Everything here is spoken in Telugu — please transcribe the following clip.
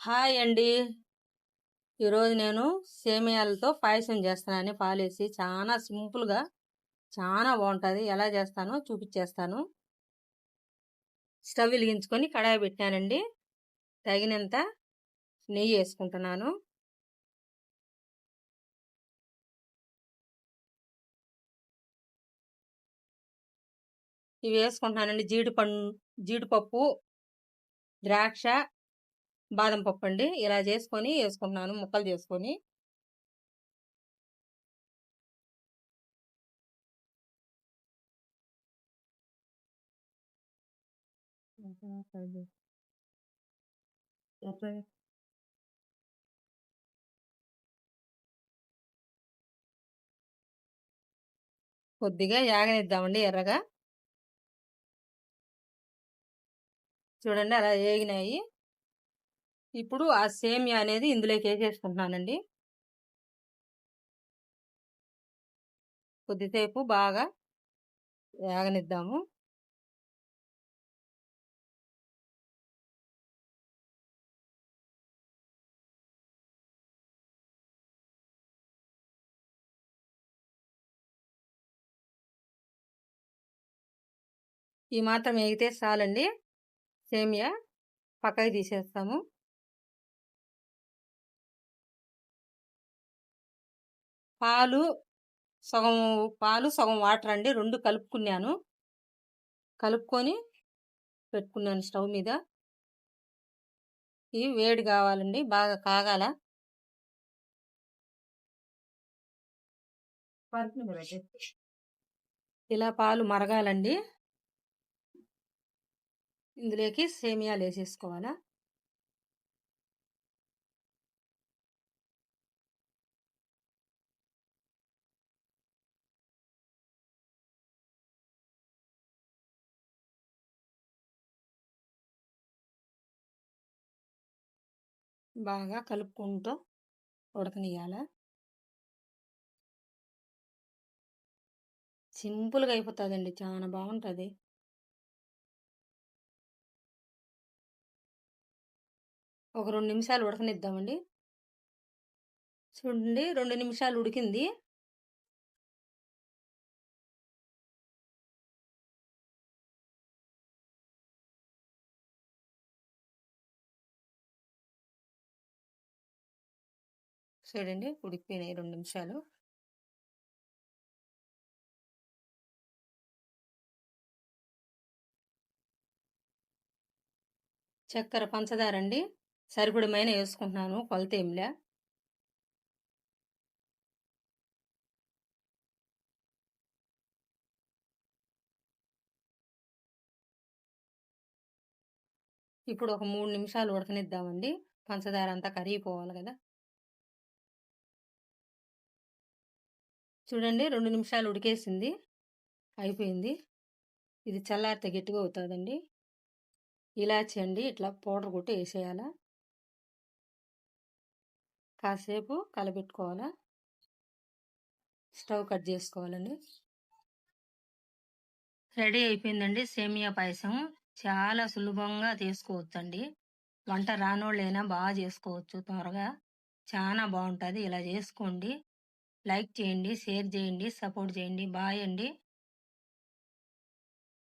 హాయ్ అండి. ఈరోజు నేను సేమియాలతో పాయసం చేస్తున్నాను పాలేసి చాలా సింపుల్గా చాలా బాగుంటుంది. ఎలా చేస్తానో చూపించేస్తాను స్టవ్ వెలిగించుకొని కడాయి పెట్టానండి. తగినంత నెయ్యి వేసుకుంటున్నాను. ఇవి వేసుకుంటున్నానండి. జీడిపండు జీడిపప్పు ద్రాక్ష బాదం పప్పు అండి ఇలా చేసుకొని వేసుకుంటున్నాను ముక్కలు చేసుకొని. కొద్దిగా యాగనిద్దామండి ఎర్రగా. చూడండి అలా వేగినాయి ఇప్పుడు ఆ సేమియా అనేది ఇందులోకి వేసేసుకుంటున్నానండి. కొద్దిసేపు బాగా వేగనిద్దాము. ఈ మాత్రం వేగితే చాలండి. సేమియా పక్కకి తీసేస్తాము. పాలు సగం పాలు సగం వాటర్ అండి. రెండు కలుపుకున్నాను. కలుపుకొని పెట్టుకున్నాను స్టవ్ మీద. ఇవి వేడి కావాలండి. బాగా కాగాల. ఇలా పాలు మరగాలండి. ఇందులోకి సేమియాలు వేసేసుకోవాలా. బాగా కలుపుకుంటూ ఉడకనియాల సింపుల్గా అయిపోతుందండి. చాలా బాగుంటుంది. ఒక రెండు నిమిషాలు ఉడకనిద్దామండి. చూడండి రెండు నిమిషాలు ఉడికింది. చూడండి ఉడికిపోయినాయి రెండు నిమిషాలు. చక్కెర పంచదార అండి. సరిపడమైన వేసుకుంటున్నాను కొలత ఏంలే ఇప్పుడు ఒక మూడు నిమిషాలు ఉడకనిద్దామండి. పంచదార అంతా కరిగిపోవాలి కదా. చూడండి రెండు నిమిషాలు ఉడికేసింది. అయిపోయింది. ఇది చల్లారితే గట్టిగా అవుతుందండి. ఇలాచి అండి ఇట్లా పౌడర్ కొట్టి వేసేయాలా. కాసేపు కలబెట్టుకోవాలా. స్టవ్ కట్ చేసుకోవాలండి. రెడీ అయిపోయిందండి సేమియా పాయసం. చాలా సులభంగా చేసుకోవచ్చండి. వంట రానోళ్ళైనా బాగా చేసుకోవచ్చు త్వరగా. చాలా బాగుంటుంది. ఇలా చేసుకోండి. లైక్ చేయండి షేర్ చేయండి సపోర్ట్ చేయండి. బాయ్ అండి.